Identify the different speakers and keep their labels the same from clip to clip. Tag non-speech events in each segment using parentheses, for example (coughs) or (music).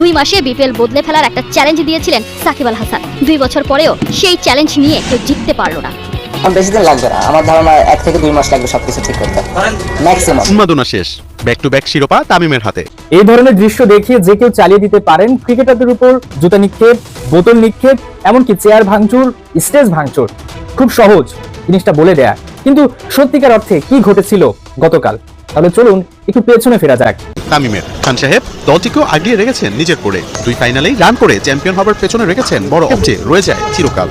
Speaker 1: দুই মাসে বিপিএল বদলে ফেলার একটা চ্যালেঞ্জ দিয়েছিলেন সাকিব আল হাসান। দুই বছর পরেও সেই চ্যালেঞ্জ নিয়ে কেউ জিততে পারল না।
Speaker 2: আমার বেশি দিন লাগবে না। আমার ধারণা এক থেকে দুই মাস লাগবে সবকিছু ঠিক করতে। ম্যাক্সিমাম
Speaker 3: উন্মাদনা শেষ। ব্যাক টু ব্যাক শিরোপা তামিমের হাতে।
Speaker 4: এই ধরনের দৃশ্য দেখিয়ে যে কেউ চালিয়ে দিতে পারেন ক্রিকেটারদের উপর জুতা নিক্ষেপ বোতল নিক্ষেপ এমনকি চেয়ার ভাঙচুর স্টেজ ভাঙচুর। খুব সহজ জিনিসটা বলে দেয়া। কিন্তু সত্যিকার অর্থে কি ঘটেছিল গতকাল? তাহলে চলুন একটু পেছনে ফেরা যাক।
Speaker 3: তামিমের। খান সাহেব, দলটিকেও আগিয়ে রেখেছেন নিজের করে। দুই ফাইনালেই রান করে চ্যাম্পিয়ন হবার পেছনে রেখেছেন বড় অবজে রয়ে যায় চিরকাল।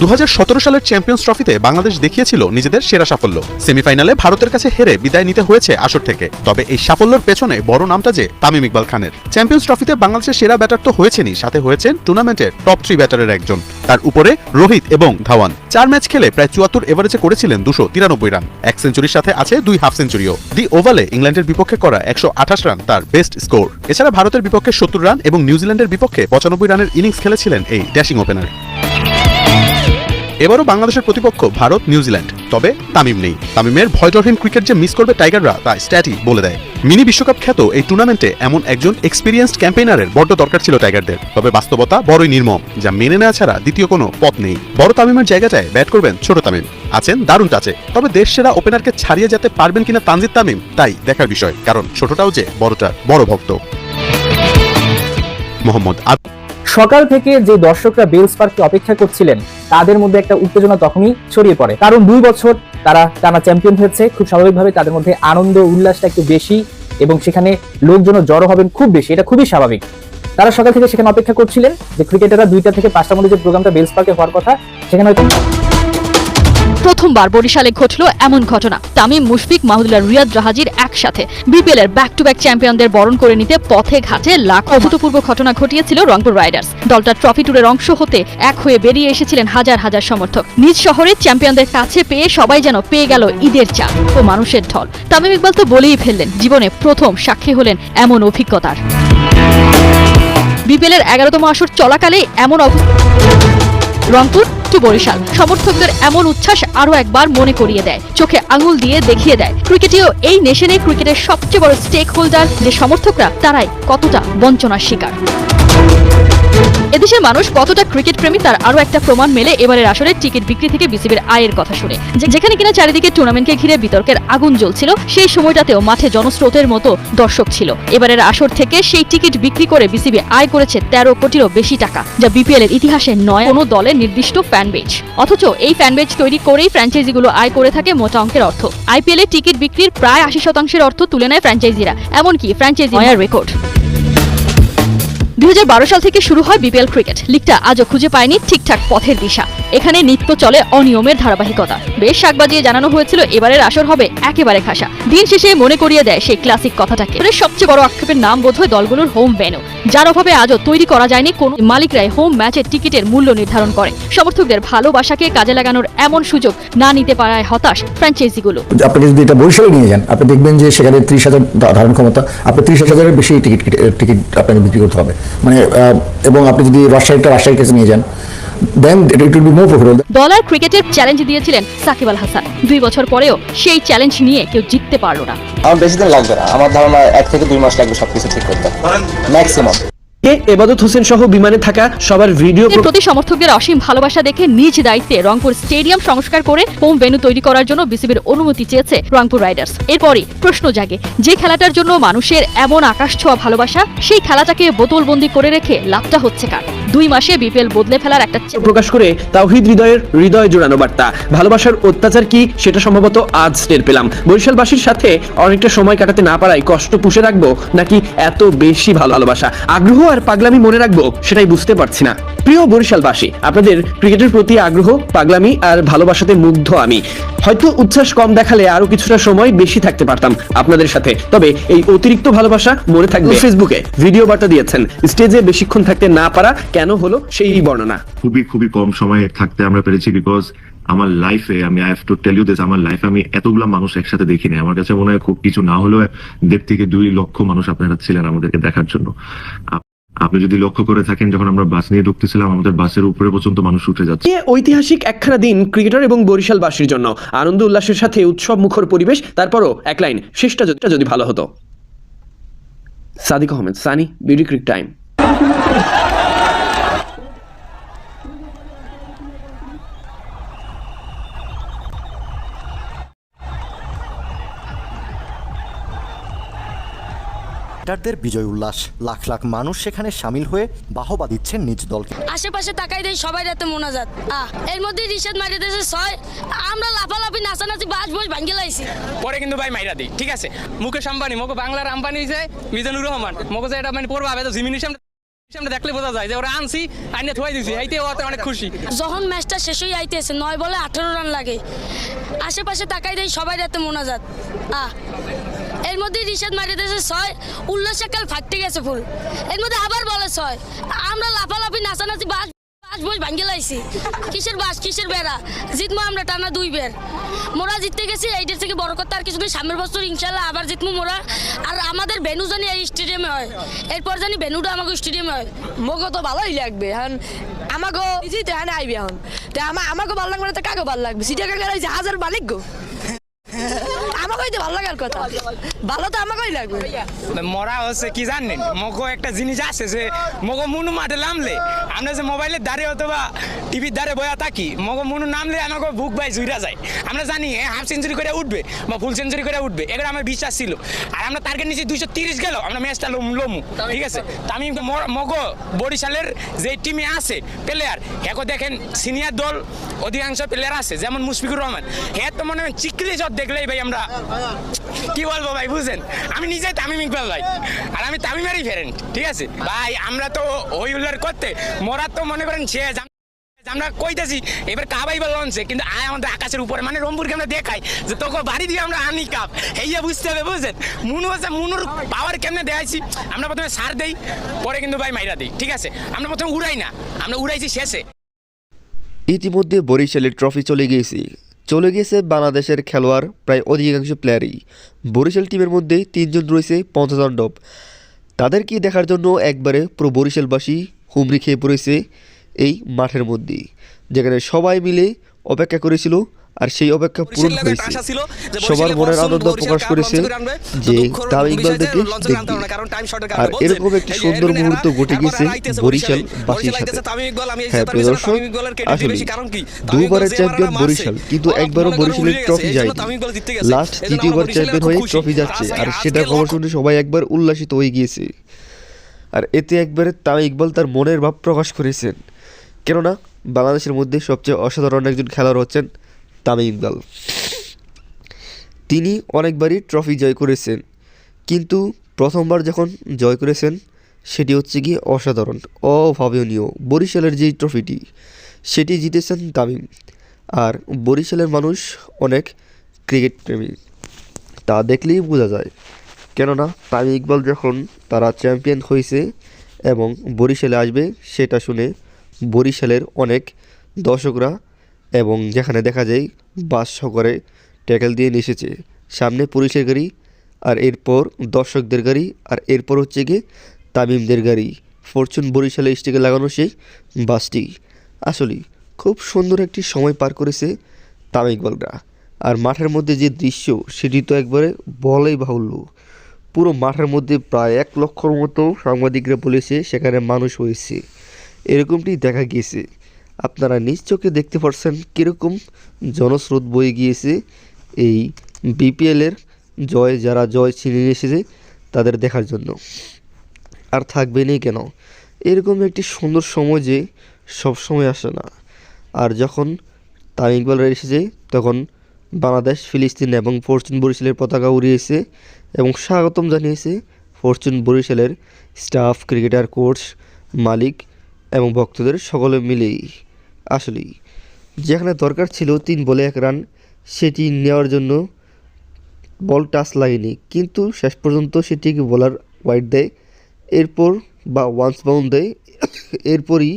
Speaker 3: দু হাজার সতেরো সালের চ্যাম্পিয়ন্স ট্রফিতে বাংলাদেশ দেখিয়েছিল নিজেদের সেরা সাফল্য। সেমিফাইনালে ভারতের কাছে হেরে বিদায় নিতে হয়েছে আসর থেকে। তবে এই সাফল্যের পেছনে বড় নামটা যে, তামিম ইকবাল খানের। চ্যাম্পিয়ন্স ট্রফিতে বাংলাদেশের সেরা ব্যাটার তো হয়েছেনই, সাথে হয়েছেন টুর্নামেন্টের টপ থ্রি ব্যাটারের একজন। তার উপরে রোহিত এবং ধাওয়ান। চার ম্যাচ খেলে প্রায় চুয়াত্তর এভারেজে করেছিলেন দুশো তিরানব্বই রান। এক সেঞ্চুরির সাথে আছে দুই হাফ সেঞ্চুরিও। দি ওভালে ইংল্যান্ডের বিপক্ষে করা একশো আঠাশ রান তার বেস্ট স্কোর। এছাড়া ভারতের বিপক্ষে সত্তর রান এবং নিউজিল্যান্ডের বিপক্ষে পঁচানব্বই রানের ইনিংস খেলেছিলেন এই ড্যাশিং ওপেনার। এবারও বাংলাদেশের প্রতিপক্ষ ভারত, নিউজিল্যান্ড। তবে তামিম নেই। তামিমের ভয়ডরহীন ক্রিকেট যে মিস করবে টাইগাররা, তা স্ট্যাটি বলে দেয়। মিনি বিশ্বকাপ খ্যাত এই টুর্নামেন্টে এমন একজন এক্সপিরিয়েন্সড ক্যাম্পেইনারের বড্ড দরকার ছিল টাইগারদের। তবে বাস্তবতা বড়ই নির্মম, যা মেনে নেওয়া ছাড়া দ্বিতীয় কোনো পথ নেই। বড় তামিমের জায়গাটায় ব্যাট করবেন ছোট তামিম। আছেন দারুণ টাচে। তবে দেশ সেরা ওপেনারকে ছাড়িয়ে যেতে পারবেন কিনা তানজিদ তামিম, তাই দেখার বিষয়। কারণ ছোটটাও যে বড়টার বড় ভক্ত। মোহাম্মদ আব
Speaker 4: সকাল থেকে যে দর্শকরা বেলস পার্কে অপেক্ষা করছিলেন, তাদের মধ্যে একটা উত্তেজনা তখনই ছড়িয়ে পড়ে। কারণ দুই বছর তারা টানা চ্যাম্পিয়ন হয়েছে, খুব স্বাভাবিকভাবে তাদের মধ্যে আনন্দ, উল্লাসটা একটু বেশি এবং সেখানে লোকজন জড়ো হবেন খুব বেশি, এটা খুবই স্বাভাবিক। তারা সকাল থেকে সেখানে অপেক্ষা করছিলেন যে ক্রিকেটাররা দুইটা থেকে পাঁচটার মধ্যে যে প্রোগ্রামটা বেলস পার্কে হওয়ার কথা, সেখানে হয়তো
Speaker 5: প্রথমবার বরিশালে ঘটল এমন ঘটনা। তামিম, মুশফিক, মাহুদুল্লাহ, রিয়াদ, জাহাজির একসাথে। বিপিএল এর ব্যাক টু ব্যাক চ্যাম্পিয়নদের বরণ করে নিতে পথে ঘাটে লাখ অভূতপূর্ব ঘটনা ঘটিয়েছিল রংপুর রাইডার্স। দলটা ট্রফি ট্যুরের অংশ হতে এক হয়ে বেরিয়ে এসেছিলেন হাজার হাজার সমর্থক। নিজ শহরে চ্যাম্পিয়নদের কাছে পেয়ে সবাই যেন পেয়ে গেল ঈদের চাঁদ ও মানুষের ঢল। তামিম ইকবাল তো বলেই ফেললেন, জীবনে প্রথম সাক্ষী হলেন এমন অভিজ্ঞতার। বিপিএল এর এগারোতম আসর চলাকালে এমন অবস্থা রংপুর টু বরিশাল। সমর্থকদের এমন উচ্ছ্বাস আরও একবার মনে করিয়ে দেয়, চোখে আঙুল দিয়ে দেখিয়ে দেয়। ক্রিকেটীয় এই নেশনে ক্রিকেটের সবচেয়ে বড় স্টেক হোল্ডার যে সমর্থকরা, তারাই কতটা বঞ্চনার শিকার। এদেশের মানুষ কতটা ক্রিকেট প্রেমী তার আরও একটা প্রমাণ মেলে এবারের আসরে টিকিট বিক্রি থেকে বিসিবির আয়ের কথা শুনে। যেখানে কিনা চারিদিকে টুর্নামেন্টকে ঘিরে বিতর্কের আগুন জ্বলছিল, সেই সময়টাতেও মাঠে জনস্রোতের মতো দর্শক ছিল। এবারের আসর থেকে সেই টিকিট বিক্রি করে বিসিবি আয় করেছে তেরো কোটিরও বেশি টাকা, যা বিপিএল এর ইতিহাসে নয় কোনো দলের নির্দিষ্ট ফ্যান বেজ অথচ এই ফ্যান বেজ তৈরি করেই ফ্র্যাঞ্চাইজিগুলো আয় করে থাকে মোটা অঙ্কের অর্থ। আইপিএল টিকিট বিক্রির প্রায় আশি শতাংশের অর্থ তুলে নেয় ফ্র্যাঞ্চাইজিরা এমনকি ফ্র্যাঞ্চাইজি রেকর্ড দুই হাজার বারো সাল থেকে শুরু হয় বিপিএল ক্রিকেট। লিগটা আজও খুঁজে পায়নি ঠিকঠাক পথের দিশা। এখানে নিত্য চলে অনিয়মের ধারাবাহিকতা। বেশ শাক বাজিয়ে জানানো হয়েছিল, এবারের আসর হবে একেবারে খাসা। দিন শেষে মনে করিয়ে দেয় সেই ক্লাসিক কথাটাকে। সবচেয়ে বড় আক্ষেপের নাম বোধ দলগুলোর হোম ভেন্যু যার অভাবে আজও তৈরি করা যায়নি কোন মালিকরাই হোম ম্যাচের টিকিটের মূল্য নির্ধারণ করে। সমর্থকদের ভালোবাসাকে কাজে লাগানোর এমন সুযোগ না নিতে পারায় হতাশ ফ্র্যাঞ্চাইজিগুলো
Speaker 6: আপনি যদি এটা বরিশালে নিয়ে যান, আপনি দেখবেন যে সেখানে ত্রিশ হাজার ধারণ ক্ষমতা, আপনি ত্রিশ হাজারের বেশি টিকিট টিকিট আপনাকে বিক্রি করতে হবে। মানে আহ, এবং আপনি যদি রাজশাহীটা রাজশাহীর কাছে নিয়ে যান then it will be more profitable
Speaker 5: dollar ক্রিকেটের চ্যালেঞ্জ দিয়েছিলেন সাকিব আল হাসান। দুই বছর পরেও সেই চ্যালেঞ্জ নিয়ে কেউ জিততে পারল না।
Speaker 2: আমার বেশি দিন লাগবে না। আমার ধারণা এক থেকে দুই মাস লাগবে সবকিছু ঠিক করতে। ম্যাক্সিমাম
Speaker 7: এ এবাদত হোসেন সহ বিমানে থাকা সবার ভিডিও
Speaker 5: প্রতি সমর্থকদের অসীম ভালোবাসা দেখে নিজ দায়িত্বে রংপুর স্টেডিয়াম সংস্কার করে হোম ভেন্যু তৈরি করার জন্য বিসিবির অনুমতি চেয়েছে রংপুর রাইডার্স। এরপরই প্রশ্ন জাগে যে খেলাটার জন্য মানুষের এমন আকাশ ছোঁয়া ভালোবাসা সেই খেলাটাকে বোতলবন্দি করে রেখে লাভটা হচ্ছে কার? দুই মাসে বিপিএল বদলে ফেলার একটা
Speaker 7: প্রকাশ করে তাওহিদ হৃদয়ের হৃদয় জোড়ানো বার্তা। ভালোবাসার অত্যাচার কি? সেটা সম্ভবত আজ টের পেলাম। বরিশালবাসীর সাথে অনেকটা সময় কাটাতে না পারায় কষ্ট পুষে রাখব নাকি এত বেশি ভালো ভালোবাসা? আগ্রহ আর পাগলামি মনে রাখব, সেটাই বুঝতে পারছি না। প্রিয় বরিশালবাসী আপনাদের ক্রিকেটের প্রতি আগ্রহ পাগলামি আর ভালোবাসাতে মুগ্ধ আমি। হয়তো উচ্ছ্বাস কম দেখালে আরও কিছুটা সময় বেশি থাকতে পারতাম আপনাদের সাথে তবে এই অতিরিক্ত ভালোবাসা মনে থাকবে। ফেসবুকে। ভিডিও বার্তা দিয়েছেন স্টেজে বেশিক্ষণ থাকতে না পারা কেন হলো সেই বর্ণনা।
Speaker 8: খুবই খুবই কম সময়ে থাকতে আমরা পেরেছি বিকজ আমার লাইফে আমি I have to tell you this আমার লাইফে আমি এতগুলা মানুষ একসাথে দেখিনি। আমার কাছে মনে হয় খুব কিছু না হলেও দেড় থেকে দুই লক্ষ মানুষ আপনারা ছিলেন আমাদেরকে দেখার জন্য। আপনি যদি লক্ষ্য করে থাকেন, যখন আমরা বাস নিয়ে ঢুকতেছিলাম, আমাদের বাসের উপরে পর্যন্ত মানুষ উঠে যাচ্ছে।
Speaker 7: ঐতিহাসিক একখানা দিন ক্রিকেটার এবং বরিশাল বাসীর জন্য। আনন্দ উল্লাসের সাথে উৎসব মুখর পরিবেশ, তারপরও এক লাইন, শেষটা যদি- যদি ভালো হতো। Sadiq Ahmed, Sunny, BD cric time.
Speaker 9: ব্যাটারদের বিজয় উল্লাস। লাখ লাখ মানুষ সেখানে সামিল হয়ে বাহবা দিচ্ছেন নিজ দলকে।
Speaker 10: আশেপাশে তাকাই দেয় সবাই রাতে মোনাজাত। আহ এর মধ্যে রিশেদ মারি দিয়েছে ছয়। আমরা লাফালাফি নাচানাচি বাস বস ভাঙ্গে লাইছি।
Speaker 11: পরে কিন্তু ভাই মাইরা দিই ঠিক আছে? মুকেশ আম্বানি মোকে বাংলার আম্বানি যে মিজানুর রহমান মোকে যে এটা মানে পড়ব আবে তো জিমিনির সামনে সামনে দেখলে বোঝা যায় যে ওরা আনছি আইনে থুয়াই দিছি এইতে ওতে অনেক খুশি।
Speaker 10: যখন ম্যাচটা শেষ হয়ে আইতেছে নয় বলে আঠারো রান লাগে। আশেপাশে তাকাই দেয় সবাই রাতে মোনাজাত। আহ এর মধ্যে রিশেদ মারি দিয়েছে ছয়, উল্লাসে কাল ফাটতে গেছে ফুল। এর মধ্যে আবার বলে ছয়, আমরা লাফালাফি, নাচানাচি বাস বাস বস ভাঙ্গে লাইছি। কিসের বাস কিসের বেড়া? জিতমো আমরা টানা দুই বের মোরা জিততে গেছি, এইটার থেকে বড় কথা আর কিছু সামনের বছর ইনশাল্লাহ আবার জিতমু মোরা। আর আমাদের ভেনু জানি এই স্টেডিয়ামে হয়। এরপর জানি ভেনুটা আমাকে স্টেডিয়ামে হয়।
Speaker 12: মোগো তো ভালোই লাগবে, এখন আমাকে জিতে হানে আইবি এখন। তা আমা আমাকে ভালো লাগবে না, তো কাকে ভালো লাগবে? সিটা কাকে হাজার মালিক গো।
Speaker 11: আমরা জানি হাফ সেঞ্চুরি করে উঠবে বা ফুল সেঞ্চুরি করে উঠবে, এগুলো আমার বিশ্বাস ছিল। আর আমরা টার্গেট নিচে দুইশো তিরিশ গেল, আমরা ম্যাচটা লমু ঠিক আছে? তা আমি ম- মগো বরিশালের যে টিমে আছে প্লেয়ার এখন দেখেন সিনিয়র দল, অধিকাংশ প্লেয়ার আছে, যেমন মুশফিকুর রহমান। হ্যাঁ তো মনে হয় চিকলি চট দেখলেই ভাই আমরা কি বলব ভাই বুঝেন আমি নিজে তামিম ইকবাল ভাই, আর আমি তামিমেরই ফ্রেন্ড ঠিক আছে? ভাই, আমরা তো ওই উল্লার করতে, মোরা তো মনে করেন শেষ আমরা কইতেছি, এবার কাবাই বা লঞ্চে কিন্তু আয় আমাদের আকাশের উপরে মানে রংপুরকে আমরা দেখাই, যে তোকে বাড়ি দিয়ে আমরা আনি কাপ। এইয়া বুঝতে হবে, বুঝছেন? মুনু হচ্ছে মুনুর পাওয়ার কেমনে দেখাইছি আমরা প্রথমে সার দেই, পরে কিন্তু ভাই মাইরা দিই, ঠিক আছে? আমরা প্রথমে উড়াই না, আমরা উড়াইছি শেষে।
Speaker 13: ইতিমধ্যে বরিশালের ট্রফি চলে গিয়েছে। চলে গিয়েছে বাংলাদেশের খেলোয়াড় প্রায় অধিকাংশ প্লেয়ারই বরিশাল টিমের মধ্যে তিনজন রয়েছে পঞ্চতাণ্ডব তাদেরকে দেখার জন্য একবারে পুরো বরিশালবাসী হুমড়ি খেয়ে পড়েছে এই মাঠের মধ্যে যেখানে সবাই মিলে অপেক্ষা করেছিল আর সেই অপেক্ষা পূরণ হয়েছে। সবার মনের আনন্দ প্রকাশ করেছে যে তাও ইকবালদেরকে দেখবে আর এরকম একটি সুন্দর মুহূর্ত ঘটে গেছে বরিশাল বাসীর সাথে। হ্যাঁ প্রিয় দর্শক আসলে দুবারের চ্যাম্পিয়ন বরিশাল কিন্তু একবারও বরিশালের ট্রফি যায়নি। লাস্ট দ্বিতীয়বার চ্যাম্পিয়ন হয়ে ট্রফি যাচ্ছে আর সেটা খবর শুনে সবাই একবার উল্লাসিত হয়ে গিয়েছে। আর এতে একবারে তামিম ইকবাল তার মনের ভাব প্রকাশ করেছেন। কেননা বাংলাদেশের মধ্যে সবচেয়ে অসাধারণ একজন খেলোয়াড় হচ্ছেন তামিম ইকবাল তিনি অনেকবারই ট্রফি জয় করেছেন, কিন্তু প্রথমবার যখন জয় করেছেন, সেটি হচ্ছে কি অসাধারণ, অভাবনীয়। বরিশালের যেই ট্রফিটি সেটি জিতেছেন তামিম। আর বরিশালের মানুষ অনেক ক্রিকেট প্রেমী। তা দেখলেই বোঝা যায়। কেননা তামিম ইকবাল যখন তারা চ্যাম্পিয়ন হয়েছে এবং বরিশালে আসবে, সেটা শুনে বরিশালের অনেক দর্শকরা এবং যেখানে দেখা যায় বাস সকরে ট্যাকেল দিয়ে এসেছে। সামনে পুলিশের গাড়ি আর এরপর দর্শকদের গাড়ি আর এরপর হচ্ছে গিয়ে তামিমদের গাড়ি। ফরচুন বরিশালে স্টিকে লাগানো সেই বাসটি। আসলে খুব সুন্দর একটি সময় পার করেছে তামিম ইকবালরা। আর মাঠের মধ্যে যে দৃশ্য, সেটি তো একবারে বলাই বাহুল্য। পুরো মাঠের মধ্যে প্রায় এক লক্ষর মতো সাংবাদিকরা বলেছে সেখানে মানুষ হয়েছে। এরকমটি দেখা গিয়েছে। আপনারা নিজ চোখে দেখতে পাচ্ছেন কীরকম জনস্রোত বয়ে গিয়েছে এই বিপিএলের জয়, যারা জয় ছিনিয়ে নিয়ে এসেছে তাদের দেখার জন্য। আর থাকবে নেই কেন? এরকম একটি সুন্দর সময় যে সব সময় আসে না। আর যখন তামিম ইকবালরা এসেছে, তখন বাংলাদেশ, ফিলিস্তিন এবং ফরচুন বরিশালের পতাকা উড়িয়েছে এবং স্বাগতম জানিয়েছে ফরচুন বরিশালের স্টাফ ক্রিকেটার কোচ মালিক এবং ভক্তদের সকলে মিলেই। আসলেই। যেখানে দরকার ছিল তিন বলে এক রান, সেটি নেওয়ার জন্য বল টাচ লাগেনি কিন্তু শেষ পর্যন্ত সেটিকে বলার ওয়াইড দেয়। এরপর বা ওয়ান্স বাউন্ড দেয়। এরপরই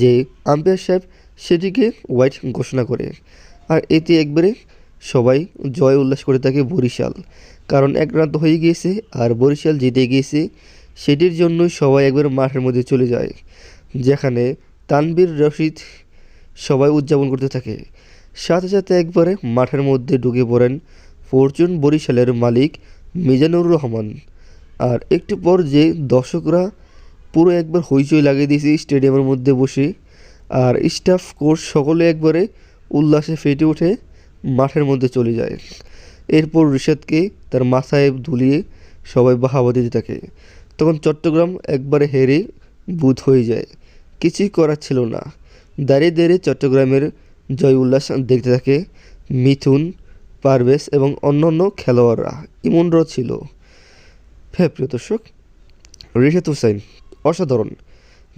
Speaker 13: যে আম্পায়ার সাহেব সেটিকে হোয়াইট ঘোষণা করে। আর এতে একবারে সবাই জয় উল্লাস করে থাকে বরিশাল। কারণ এক রান তো হয়ে গিয়েছে, আর বরিশাল জিতে গিয়েছে, সেটির জন্যই সবাই একবার মাঠের মধ্যে চলে যায়। যেখানে তানবীর রশিদ সবাই উদযাপন করতে থাকে। সাথে সাথে একবারে মাঠের মধ্যে ঢুকে পড়েন ফরচুন বরিশালের মালিক মিজানুর রহমান। আর একটু পর যে দর্শকরা পুরো একবার হইচই লাগিয়ে দিয়েছে স্টেডিয়ামের মধ্যে বসে, আর স্টাফ কোর্স সকলে একবারে উল্লাসে ফেটে ওঠে মাঠের মধ্যে চলে যায়। এরপর রিশাদকে তার মাথায় ধুলিয়ে সবাই বাহাবা দিতে থাকে। তখন চট্টগ্রাম একবারে হেরে বুধ হয়ে যায়। কিছুই করার ছিল না। দাঁড়িয়ে দাঁড়িয়ে চট্টগ্রামের জয় উল্লাস দেখতে থাকে মিথুন, পারভেজ এবং অন্যান্য খেলোয়াড়রা। ইমনরাও ছিল। হ্যাঁ প্রিয় দর্শক রিশাদ হুসাইন অসাধারণ।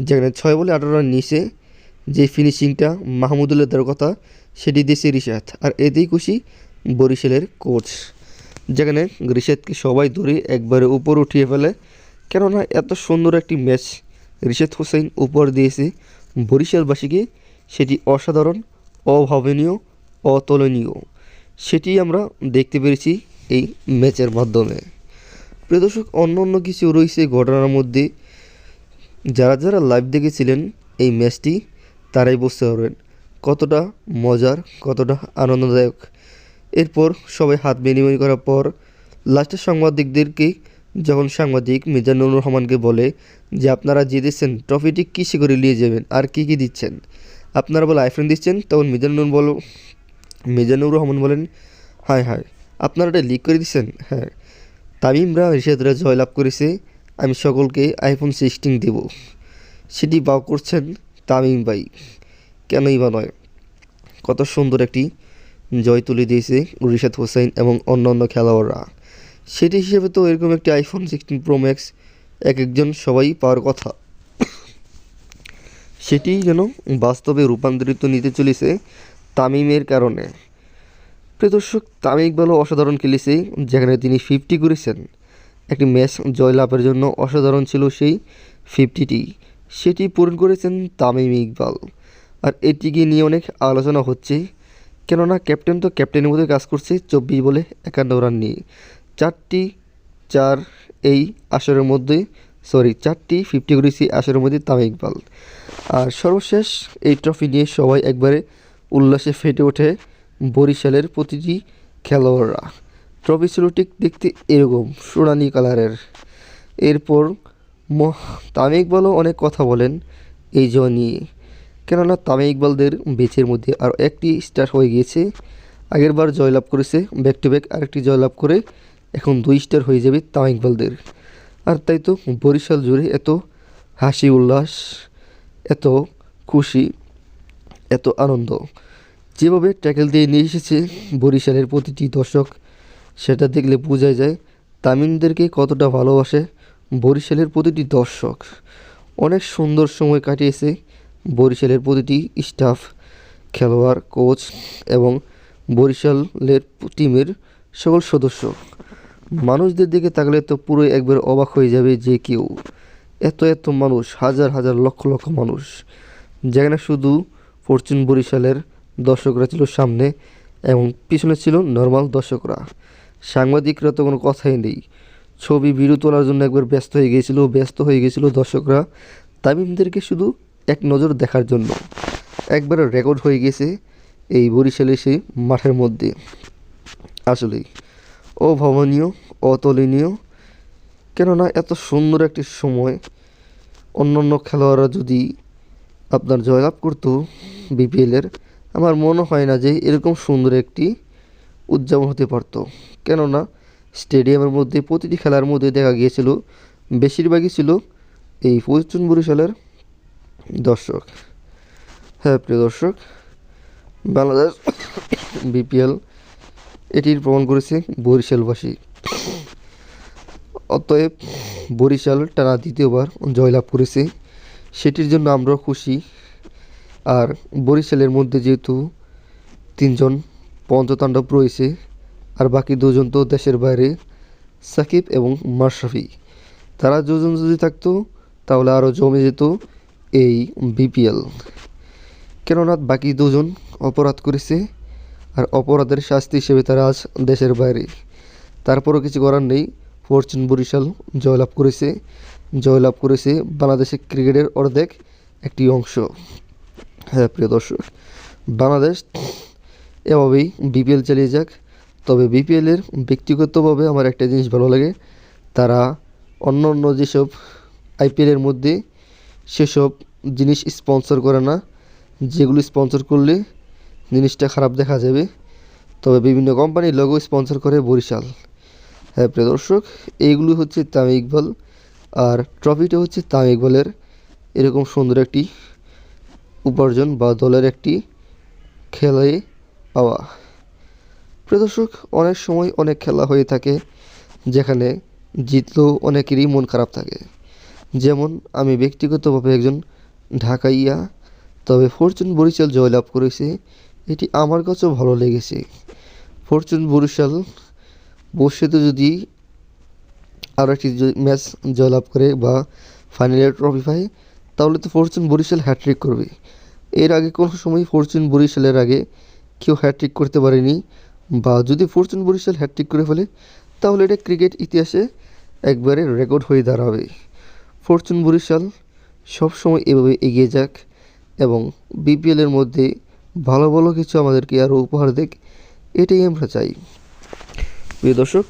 Speaker 13: যেখানে ছয় বলে আঠারো রান নিচে যে ফিনিশিংটা মাহমুদুল্লাহ দেওয়ার কথা, সেটি দিয়েছে রিশাদ আর এতেই খুশি বরিশালের কোচ যেখানে রিশাদকে সবাই ধরে একবারে উপর উঠিয়ে ফেলে। কেননা, এত সুন্দর একটি ম্যাচ রিশাদ হোসেন উপর দিয়েছে বরিশালবাসীকে সেটি অসাধারণ, অভাবনীয়, অতুলনীয়। সেটি আমরা দেখতে পেরেছি এই ম্যাচের মাধ্যমে। প্রিয় দর্শক অন্য অন্য কিছু রয়েছে ঘটনার মধ্যে। যারা যারা লাইভ দেখেছিলেন এই ম্যাচটি, তারাই বুঝতে পারবেন কতটা মজার, কতটা আনন্দদায়ক। এরপর সবাই হাত বিনিময় করার পর, লাস্টের সাংবাদিকদেরকে যখন সাংবাদিক মিজানুর রহমানকে বলে যে আপনারা যে দিচ্ছেন ট্রফিটি কিসে করে নিয়ে যাবেন আর কি কি দিচ্ছেন? আপনারা বলে আইফোন দিচ্ছেন? তখন মিজানুর বল, মিজানুর রহমান বলেন, হায় হায়, আপনারা এটা লিক করে দিচ্ছেন? হ্যাঁ। তামিমরা রিশাদরা জয়লাভ করেছে, আমি সকলকে আইফোন সিক্সটিন দেব। সেটি বাও করছেন তামিম ভাই। কেনই বা নয়, কত সুন্দর একটি জয় তুলে দিয়েছে রিশাদ হোসেন এবং অন্য অন্য খেলোয়াড়রা। সেটি হিসেবে তো এরকম একটি আইফোন সিক্সটিন প্রো ম্যাক্স এক একজন সবাই পাওয়ার কথা। সেটি যেন বাস্তবে রূপান্তরিত নিতে চলেছে তামিমের কারণে। প্রিয় দর্শক, তামিম ইকবালও অসাধারণ খেলেছে, যেখানে তিনি ফিফটি করেছেন। একটি ম্যাচ জয়লাভের জন্য অসাধারণ ছিল সেই ফিফটিটি সেটি পূরণ করেছেন তামিম ইকবাল। আর এটিকে নিয়ে অনেক আলোচনা হচ্ছে, কেননা ক্যাপ্টেন তো ক্যাপ্টেনের মধ্যে কাজ করছে, চব্বিশ বলে একান্ন রান নিয়ে। চারটি চার এই আসরের মধ্যে সরি চারটি ফিফটি করেছি আসরের মধ্যে তামিম ইকবাল। আর সর্বশেষ এই ট্রফি নিয়ে সবাই একবারে উল্লাসে ফেটে ওঠে বরিশালের প্রতিটি খেলোয়াড়রা। ট্রফি ছিল ঠিক দেখতে এরকম, সোনালি কালারের। এরপর ম- তামিম ইকবালও অনেক কথা বলেন এই জয় নিয়ে। কেননা তামিম ইকবালদের বেচের মধ্যে আর একটি স্টার হয়ে গিয়েছে। আগেরবার জয়লাভ করেছে ব্যাক টু ব্যাক আরেকটি জয়লাভ করে এখন দুই স্টার হয়ে যাবে তামিম ইকবালদের আর তাই তো বরিশাল জুড়ে এত হাসি, উল্লাস, এত খুশি, এত আনন্দ। যেভাবে ট্যাকেল দিয়ে নিয়ে এসেছে বরিশালের প্রতিটি দর্শক, সেটা দেখলে বোঝা যায় তামিমদেরকে কতটা ভালোবাসে বরিশালের প্রতিটি দর্শক। অনেক সুন্দর সময় কাটিয়েছে বরিশালের প্রতিটি স্টাফ, খেলোয়াড়, কোচ এবং বরিশালের টিমের সকল সদস্য। মানুষদের দিকে তাকলে তো পুরো একবার অবাক হয়ে যাবে যে কেউ এত এত মানুষ, হাজার হাজার লক্ষ লক্ষ মানুষ। যেখানে শুধু ফরচুন বরিশালের দর্শকরা ছিল সামনে এবং পিছনে ছিল নর্মাল দর্শকরা। সাংবাদিকরা তো কোনো কথাই নেই। ছবি ভিডিও তোলার জন্য একবার ব্যস্ত হয়ে গিয়েছিল, ব্যস্ত হয়ে গিয়েছিল দর্শকরা। তামিমদেরকে শুধু এক নজর দেখার জন্য। একবার রেকর্ড হয়ে গেছে এই বরিশালে সেই মাঠের মধ্যে। আসলেই। অভাবনীয়, অতুলনীয়। কেননা এত সুন্দর একটি সময় অন্য অন্য খেলোয়াড়রা যদি আপনার জয়লাভ করতো বিপিএলের আমার মনে হয় না যে এরকম সুন্দর একটি উদযাপন হতে পারতো। কেননা স্টেডিয়ামের মধ্যে, প্রতিটি খেলার মধ্যে দেখা গিয়েছিল, বেশিরভাগই ছিল এই পশ্চিম বরিশালের দর্শক। হ্যাঁ প্রিয় দর্শক, বাংলাদেশ (coughs) বিপিএল এটির প্রমাণ করেছে বরিশালবাসী। অতএব বরিশাল টানা দ্বিতীয়বার জয়লাভ করেছে। সেটির জন্য আমরাও খুশি। আর বরিশালের মধ্যে যেহেতু তিনজন পঞ্চতাণ্ডব রয়েছে, আর বাকি দুজন তো দেশের বাইরে, সাকিব এবং মাশরাফি। তারা দুজন যদি থাকতো, তাহলে আরও জমে যেত এই বিপিএল। কেননা বাকি দুজন অপরাধ করেছে। অপরাধের শাস্তি হিসেবে তারা আজ দেশের বাইরে। তারপরও কিছু করার নেই। ফরচুন বরিশাল জয়লাভ করেছে। জয়লাভ করেছে বাংলাদেশের ক্রিকেটের অর্ধেক একটি অংশ। হ্যাঁ প্রিয় দর্শক, বাংলাদেশ এভাবেই বিপিএল চালিয়ে যাক। তবে বিপিএলের ব্যক্তিগতভাবে আমার একটা জিনিস ভালো লাগে। তারা অন্য অন্য যেসব আইপিএলের মধ্যে সেসব জিনিস স্পন্সর করে না। যেগুলো স্পন্সর করলে জিনিসটা খারাপ দেখা যাবে। তবে বিভিন্ন কোম্পানির লোগো স্পন্সর করে বরিশাল। হ্যাঁ প্রিয় দর্শক, এইগুলো হচ্ছে তামিম ইকবাল আর ট্রফিটা হচ্ছে তামিম ইকবালের। এরকম সুন্দর একটি উপার্জন বা দলের একটি খেলায় পাওয়া। প্রিয় দর্শক, অনেক সময় অনেক খেলা হয়ে থাকে যেখানে জিতলেও অনেকেরই মন খারাপ থাকে। যেমন, আমি ব্যক্তিগতভাবে একজন ঢাকাইয়া, তবে ফরচুন বরিশাল জয়লাভ করেছে এটি আমার কাছেও ভালো লেগেছে। ফরচুন বরিশাল ভবিষ্যতে যদি আরও একটি ম্যাচ জয়লাভ করে বা ফাইনালের ট্রফি পায়, তাহলে তো ফরচুন বরিশাল হ্যাট্রিক করবে। এর আগে কোনো সময় ফরচুন বরিশালের আগে কেউ হ্যাট্রিক করতে পারেনি, বা যদি ফরচুন বরিশাল হ্যাট্রিক করে ফেলে, তাহলে এটা ক্রিকেট ইতিহাসে একবারে রেকর্ড হয়ে দাঁড়াবে। ফরচুন বরিশাল সবসময় এভাবে এগিয়ে যাক এবং বিপিএলের মধ্যে ভালো ভালো কিছু আমাদেরকে আরও উপহার দেখ, এটাই আমরা চাই। প্রিয় দর্শক,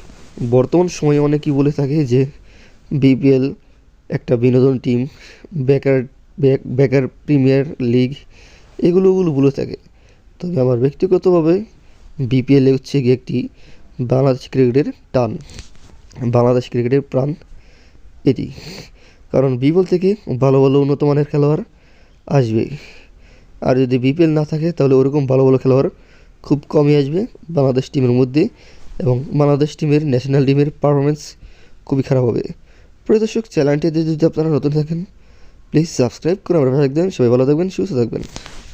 Speaker 13: বর্তমান সময়ে অনেকেই বলে থাকে যে বিপিএল একটা বিনোদন টিম বেকার বেকার প্রিমিয়ার লিগ এগুলো ওগুলো বলে থাকে। তবে আমার ব্যক্তিগতভাবে বিপিএল হচ্ছে গিয়ে একটি বাংলাদেশ ক্রিকেটের টান, বাংলাদেশ ক্রিকেটের প্রাণ এটি। কারণ বিপিএল থেকে ভালো ভালো উন্নত মানের খেলোয়াড় আসবে আর যদি বিপিএল না থাকে, তাহলে ওরকম ভালো ভালো খেলোয়াড় খুব কমই আসবে বাংলাদেশ টিমের মধ্যে এবং বাংলাদেশ টিমের ন্যাশনাল টিমের পারফরমেন্স খুবই খারাপ হবে। প্রদর্শক চ্যানেলটিতে যদি আপনারা নতুন থাকেন প্লিজ সাবস্ক্রাইব করে আমরা ভালো থাকবেন। সবাই ভালো থাকবেন, সুস্থ থাকবেন।